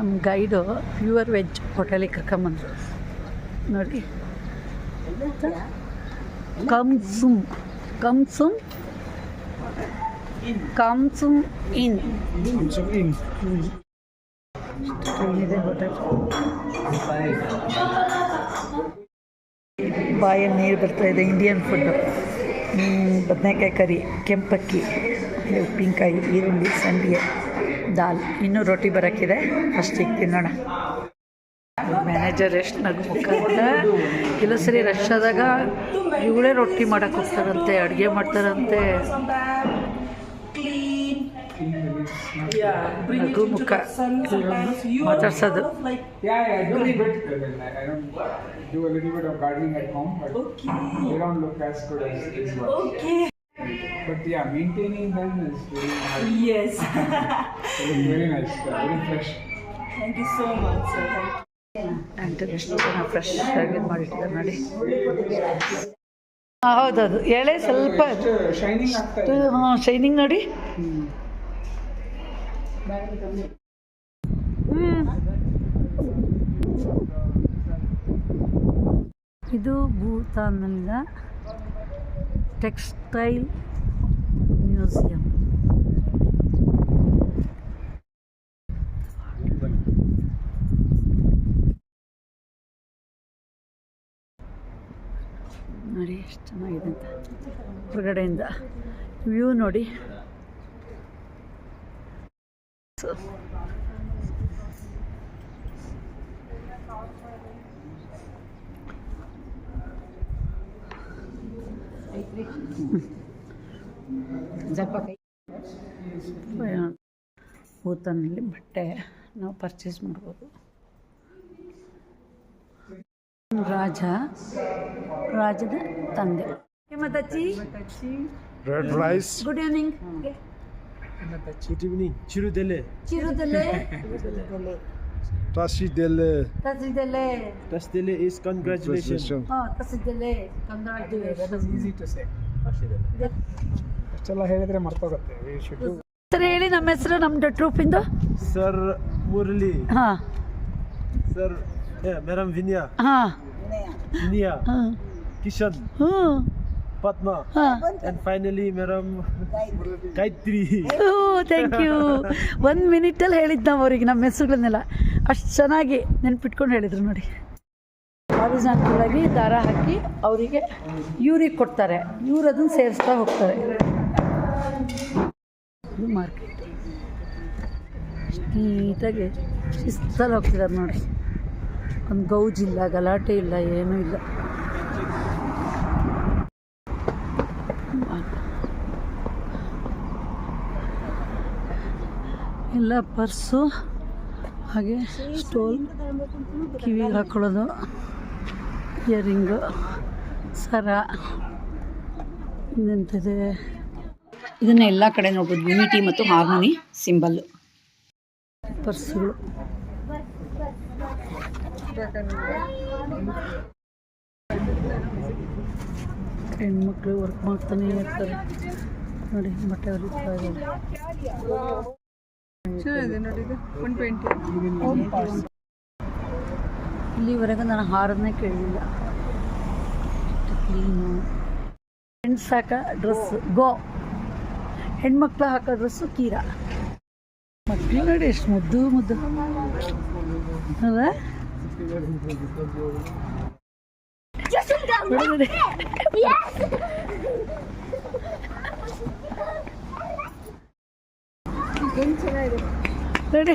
ನಮ್ಮ guide pure veg ಹೋಟೆಲಿಗೆ ಕರ್ಕೊಂಬಂದ್ರು. ನೋಡಿ. ಕಮ್ಸುಮ್ ಕಮ್ಸುಮ್ ಕಮ್ಸುಮ್ ಇನ್. ಇದೆ ಹೋಟೆಲ್ ಬಾಯಲ್ಲಿ ನೀರು ಬರ್ತಾ ಇದೆ ಇಂಡಿಯನ್ ಫುಡ್ಡು ಬದನೆಕಾಯಿ ಕರಿ, ಕೆಂಪಕ್ಕಿ ಉಪ್ಪಿನಕಾಯಿ ಈರುಳ್ಳಿ, ಸಂಡಿಗೆ. ದಾಲ್. ಇನ್ನೂ ರೊಟ್ಟಿ ಬರೋಕ್ಕಿದೆ. ಫಸ್ಟಿಗೆ ತಿನ್ನೋಣ. ಮ್ಯಾನೇಜರ್ ಎಷ್ಟು ನಗು ಮುಖ ಅಂತ ಇಲ್ಲ ಸರಿ ರಶ್ ಆದಾಗ ಇವಳೇ ರೊಟ್ಟಿ ಮಾಡಕ್ಕೆ ಹೋಗ್ತಾರಂತೆ, ಅಡುಗೆ ಮಾಡ್ತಾರಂತೆ. ನಗು ಮುಖ. ಮಾತಾಡ್ಸೋದು. But yeah, maintaining them is very nice. Yes. it's very nice, uh, very fresh. Thank you so much, sir. Thank ಎಷ್ಟು ಚೆನ್ನಾಗಿ ಫ್ರೆಶ್ ಆಗಿ ಮಾಡಿಟ್ಟಿದ್ದಾರೆ ನೋಡಿ ಹೌದೌದು ಎಳೆ ಸ್ವಲ್ಪ ಎಷ್ಟು ಶೈನಿಂಗ್ ಆಗ್ತಾ ಇದೆ ಹಾಂ ಶೈನಿಂಗ್ ನೋಡಿ ಇದು ಭೂತಾನ್ನಲ್ಲಿನ ಟೆಕ್ಸ್ಟೈಲ್ ಮ್ಯೂಸಿಯಂ ನೋಡಿ ಎಷ್ಟು ಚೆನ್ನಾಗಿದೆ ಅಂತ. ಹೊರಗಡೆಯಿಂದ ವ್ಯೂ ನೋಡಿ. ಸೊ ಭೂತಾನಲ್ಲಿ ಬಟ್ಟೆ ನಾವು ಪರ್ಚೇಸ್ ಮಾಡ್ಬೋದು ರಾಜ ರಾಜದ ತಂದೆ ಹೇಮದಚ್ಚಿ Red rice. Good evening Good evening. Chirudele. ಚಿರುದಲ್ಲೇ Tashi Dele. ತಸಿದಲ್ಲೇ Tasdele is congratulations. ಹಾಂ ತಸಿದಲ್ಲೇ ಕಂಗ್ರಾಚುಲೇಷನ್ ಈಸಿ ಟು ಸೇ ಅಷ್ಟೆಲ್ಲ ಹೇಳಿದ್ರೆ ಮರ್ತೋಗುತ್ತೆ ಸರ್ ಹೇಳಿ ನಮ್ಮ ಹೆಸರು ನಮ್ದು ಟ್ರೂಪಿಂದು? ಸರ್ ಮುರಳಿ ಹಾಂ. Sir madam Viniya. ಹಾ. ವಿನಿಯಾ. ಕಿಶನ್. ಹಾಂ. Kishan. ಹ್ಞೂ Padma. ಹಾಂ. And finally Madam Gayatri. Oh thank you ಒಂದು ಮಿನಿಟಲ್ಲಿ ಹೇಳಿದ್ದು ನಾವು ಅವ್ರಿಗೆ ನಮ್ಮ ಹೆಸರುಗಳನ್ನೆಲ್ಲ. ಅಷ್ಟು ಚೆನ್ನಾಗಿ ನೆನ್ಪಿಟ್ಕೊಂಡು ಹೇಳಿದ್ರು ನೋಡಿ. ಹಾರಿಜಾಂಟಲಾಗಿ ದಾರ ಹಾಕಿ ಅವರಿಗೆ ಇವ್ರಿಗೆ ಕೊಡ್ತಾರೆ. ಇವ್ರು ಅದನ್ನು ಸೇರಿಸ್ತಾ ಹೋಗ್ತಾರೆ. ಮಾರ್ಕೆಟ್. ನೀಟಾಗಿ ಶಿಸ್ತಲ್ಲಿ ಹೋಗ್ತಿದ್ದಾರೆ ನೋಡಿ. ಒಂದು ಗೌಜಿಲ್ಲ ಗಲಾಟೆ ಇಲ್ಲ, ಏನೂ ಇಲ್ಲ. ಎಲ್ಲ ಪರ್ಸು ಹಾಗೆ ಸ್ಟೋಲ್ ಕಿವಿಗೆ ಹಾಕೊಳ್ಳೋದು. ಇಯರಿಂಗು ಸರ ಇನ್ನೆಂತಿದೆ ಇದನ್ನು ಎಲ್ಲ ಕಡೆ ನೋಡ್ಬೋದು. ಯುನಿಟಿ ಮತ್ತು ಹಾರ್ಮೋನಿ ಸಿಂಬಲ್ಲು ಪರ್ಸುಗಳು. ಹೆಣ್ಮಕ್ಳು ವರ್ಕ್ ಮಾಡ್ತಾನೆ ಇರ್ತಾರೆ. ನೋಡಿ ಬಟ್ಟೆ ಹೊಲಿತಾ ಇದ್ದಾರೆ. ಇಲ್ಲಿವರೆಗೂ ನಾನು ಹಾರನ್ನೇ ಕೇಳಲಿಲ್ಲ ಕ್ಲೀನು ಫ್ರೆಂಡ್ಸ್ ಹಾಕೋ ಡ್ರೆಸ್ ಗೋ ಹೆಣ್ಮಕ್ಳು ಹಾಕೋ ಡ್ರೆಸ್ಸು ಕೀರ. ಮಕ್ಳು ನೋಡಿ ಎಷ್ಟು ಮುದ್ದು ಮುದ್ದು. ಅಲ್ಲ ನೋಡಿ, ನೋಡಿ.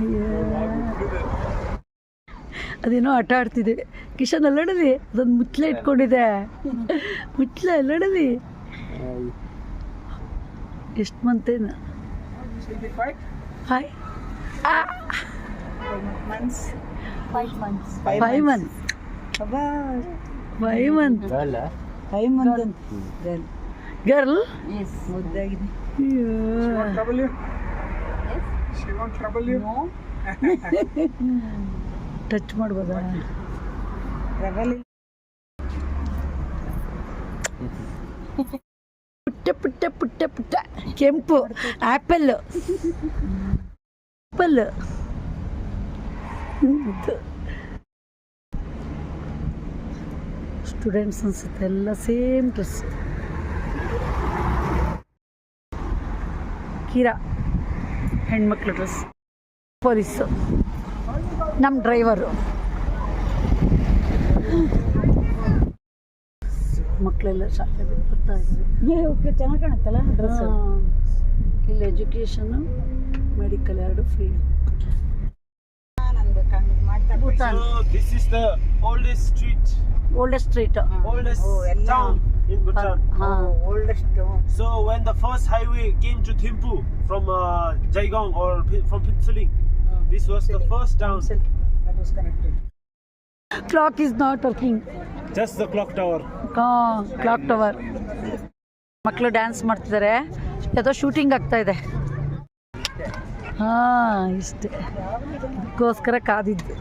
ಅಯ್ಯೋ. ಅದೇನೋ ಆಟ ಆಡ್ತಿದೆ ಕಿಶನ್ ಅಲ್ಲಡಲಿ ಅದೊಂದು ಮುಚ್ಚಲೆ ಇಟ್ಕೊಂಡಿದೆ ಮುಚ್ಚಲೆ ಅಲ್ಲಡಲಿ ಎಷ್ಟು ಮಂತೇನು? Hi five months five month five month ಅಂತ ಗರ್ಲ್ ಮುದ್ದಾಗಿದೆ ಟಚ್ ಮಾಡ್ಬೋದಾ? ಪುಟ್ಟ ಪುಟ್ಟ ಪುಟ್ಟ ಪುಟ್ಟ. ಕೆಂಪು. ಆ್ಯಪಲ್ ಆ್ಯಪಲ್ ಸ್ಟೂಡೆಂಟ್ಸ್ ಅನ್ಸುತ್ತೆ. ಎಲ್ಲ ಸೇಮ್ ಡ್ರೆಸ್ ಕೀರಾ. ಹೆಣ್ಮಕ್ಳು ಡ್ರೆಸ್ ಪೊಲೀಸು. ನಮ್ಮ ಡ್ರೈವರು ಮಕ್ಕಳೆಲ್ಲ ಶಾಲೆ ಬರ್ತಾ ಇದ್ದಾರೆ. ಓಕೆ ಚೆನ್ನಾಗಿ ಕಾಣುತ್ತಲ್ಲ ಡ್ರೆಸ್. ಇಲ್ಲಿ ಎಜುಕೇಷನ್ನು ಮೆಡಿಕಲ್ ಎರಡು free Bhutan So this is the oldest street, Oldest street. oldest Oh, town in Bhutan. Oh, oldest town. So when the first highway came to Thimphu from uh, Jaigong or from Pinsuling, this was the first town. That was connected. Clock is not working. Just the clock tower. Oh, clock tower. ಮಕ್ಕಳು dance ಮಾಡ್ತಿದ್ದಾರೆ ಯಾವುದೋ shooting ಆಗ್ತಾ ಇದೆ ಹಾಂ ಇಷ್ಟೇ ಅದಕ್ಕೋಸ್ಕರ ಕಾದಿದ್ದು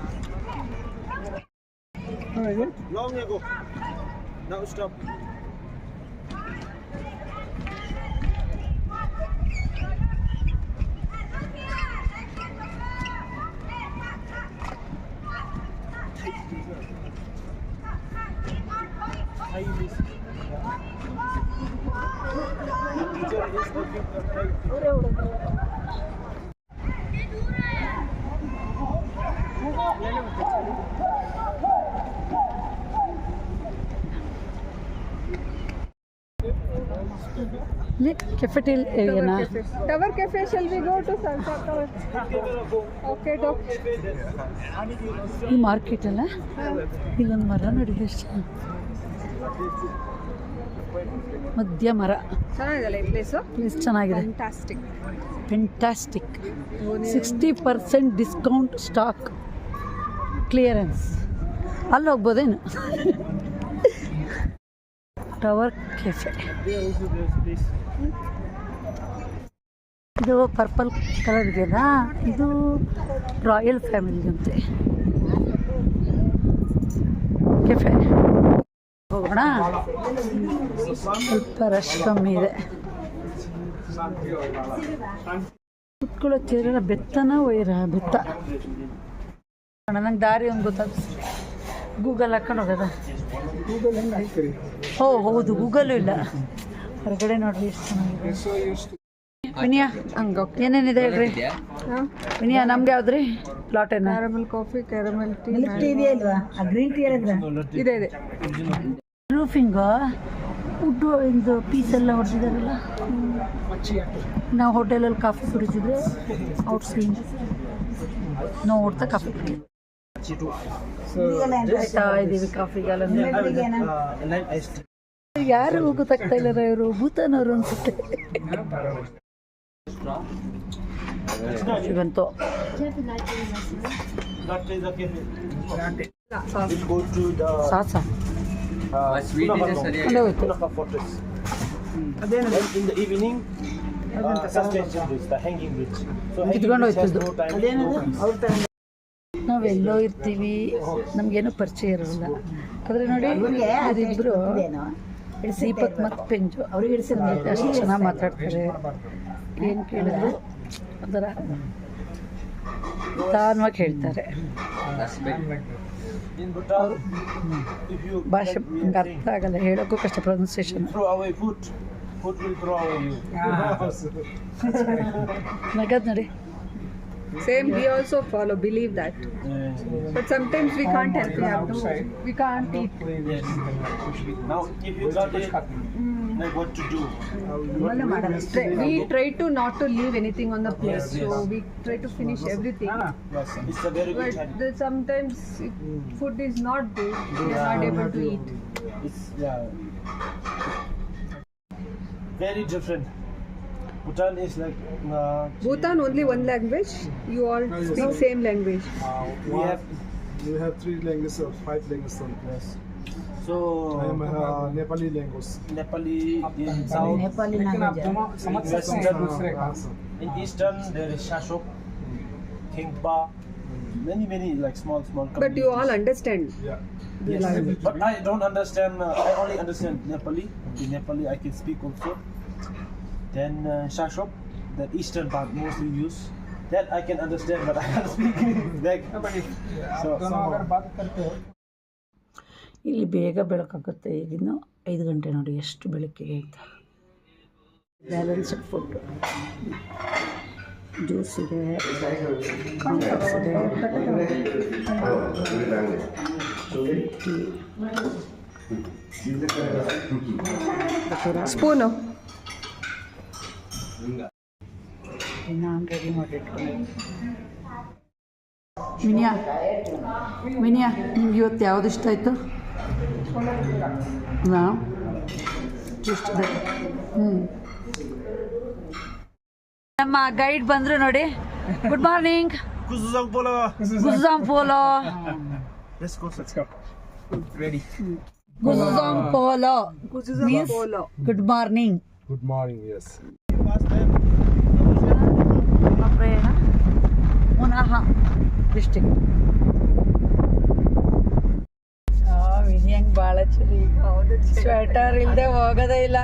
Long ago. Now stop. ಇಲ್ಲಿ ಕೆಫೆಟೇಲ್ ಏರಿಯಾನ tower cafe shall we go to Salsa Tower? Okay, doc. ಈ ಮಾರ್ಕೆಟ್ ಅಲ್ಲ? ಇಲ್ಲೊಂದು ಮರ ನೋಡಿ ಎಷ್ಟು. ಮಧ್ಯ ಮರ. ಚೆನ್ನಾಗಿದೆಲ್ಲ ಈ ಪ್ಲೇಸು ಪ್ಲೇಸ್ ಚೆನ್ನಾಗಿದೆ. Fantastic fantastic sixty percent discount stock clearance ಅಲ್ಲಿ ಹೋಗ್ಬೋದೇನು? ಟವರ್ ಕೆಫೆ ಇದು ಪರ್ಪಲ್ ಕಲರ್ ಇದೆಯಲ್ಲ? ಇದು ರಾಯಲ್ ಫ್ಯಾಮಿಲಿ ಅಂತೆ. ಕೆಫೆ. ಹೋಗೋಣ. ಸ್ವಲ್ಪ ರಶ್ ಕಮ್ಮಿ ಇದೆ. ಕುತ್ಕೊಳ್ಳೋ ಚೇರೆಲ್ಲ ಬೆತ್ತನ ವೈರ ಬೆತ್ತ. ನಂಗೆ ದಾರಿ ಒಂದು ಗೊತ್ತಾಗ ಗೂಗಲ್ ಹಾಕೊಂಡು ಹೋಗೋದ? ಓ ಹೌದು ಗೂಗಲು ಇಲ್ಲ. ಹೊರಗಡೆ ನೋಡ್ರಿ ಎಷ್ಟು ಚೆನ್ನಾಗಿದೆ. So used to ವಿನಿಯಾ ಹಂಗೆ. ಏನೇನಿದೆ ಹೇಳ್ರಿ? ವಿನಿಯಾ ನಮ್ಗೆ ಯಾವ್ದ್ರಿ? ಪ್ಲಾಟ್ ಏನ? Caramel coffee caramel tea tea ಇದೆಯಲ್ವಾ? ಆ ಗ್ರೀನ್ ಟೀ ಹೇಳಿದ್ರ ಇದೆ ಇದೆ. ರೂಫಿಂಗ್ ವುಡ್ ಇದು ಪೀಸ್ ಎಲ್ಲ ಹೊಡೆದಿದ್ದಾರಲ್ಲ ನಾವು ಹೋಟೆಲಲ್ಲಿ ಕಾಫಿ ಕುಡಿತಿದ್ರೆ ಔಟ್ ಸೀನ್ ನಾವು ಹೊಡ್ತಾ ಕಾಫಿ ಕುಡಿತೀವಿ ಕಾಫಿಗೆಲ್ಲ ಯಾರು ಹೋಗು ತಗ್ತಾ ಇಲ್ಲ ಇವರು? ಭೂತನವರು ಅನ್ಸುತ್ತೆ. ನಾವೆಲ್ಲೋ ಇರ್ತೀವಿ. ನಮ್ಗೆ ಏನು ಪರಿಚಯ ಇರೋಲ್ಲ ಆದ್ರೆ ನೋಡಿ ಅದಿಬ್ರು ದೀಪಕ್ ಮತ್ತು ಪೆಂಜು ಅವ್ರಿಗೆ ಅಷ್ಟು ಚೆನ್ನಾಗಿ ಮಾತಾಡ್ತಾರೆ. ಏನು ಕೇಳಿದ್ರು? ಒಂಥರ ನಿಧಾನವಾಗಿ ಹೇಳ್ತಾರೆ. ಭಾಷೆ ನಂಗೆ ಅರ್ಥ ಆಗಲ್ಲ ಹೇಳೋಕ್ಕೂ ಕಷ್ಟ ಪ್ರೊನೌನ್ಸಿಯೇಷನ್. ನಗದ್ ನೋಡಿ. Same, we also follow, believe that. But sometimes we can't help, we have to, we can't eat. Now, if you got mm. what to do? No, madam. We try to not to leave anything on the plate, so we try to finish everything. It's a very good But sometimes mm. food is not good, we are not able to eat. It's yeah. Very different. Bhutan is like. Uh, Bhutan only one language. You all No, speak no. same language. Uh, we have We have three languages or five languages on yes. so I am uh, Nepali language. Nepali in south, Nepali लेकिन आप language है। ah, ah, ah. in eastern there is Shashok, Thingpa, many many like small small. But you all understand. Yeah. Yes. But I don't understand. Uh, I only understand Nepali. In Nepali I can speak also. Then uh, shashop, that Eastern part mostly use. That I can understand, but I can't speak like. So, so ಇಲ್ಲಿ ಬೇಗ ಬೆಳಕಾಗುತ್ತೆ ಈಗಿನ್ನು ಐದು ಗಂಟೆ ನೋಡಿ ಎಷ್ಟು ಬೆಳಕಿಗೆ ಅಂತ balanced food juice ಇದೆ complex ಇದೆ ಸ್ಪೂನು ನಾನು ವಿನಿಯಾ ಮಾಡಿಟ್ಕೊಂಡು ಮಿನಿಯಾ ಮಿನಿಯಾ ನಿಮ್ಗೆ ಇವತ್ತು ಯಾವ್ದು ಇಷ್ಟ ಆಯಿತು ನಾ ಇಷ್ಟ ಹ್ಞೂ ನಮ್ಮ ಗೈಡ್ ಬಂದರು ನೋಡಿ. Good morning. ಗುಜಾಂ ಪೋಲೋ ಗುಜಾಂ ಪೋಲೋ ಮೀನ್ಸ್ ಪೋಲೋ ಗುಡ್ ಮಾರ್ನಿಂಗ್ ಎಸ್. ನಮ್ಮ ಪ್ರಯಾಣ ಪುನಃ ಡಿಸ್ಟಿಕ್ ವಿನಿ ಹಂಗೆ ಭಾಳ ಚಳಿ. ಸ್ವೆಟರ್ ಇಲ್ಲದೆ ಹೋಗೋದೇ ಇಲ್ಲ.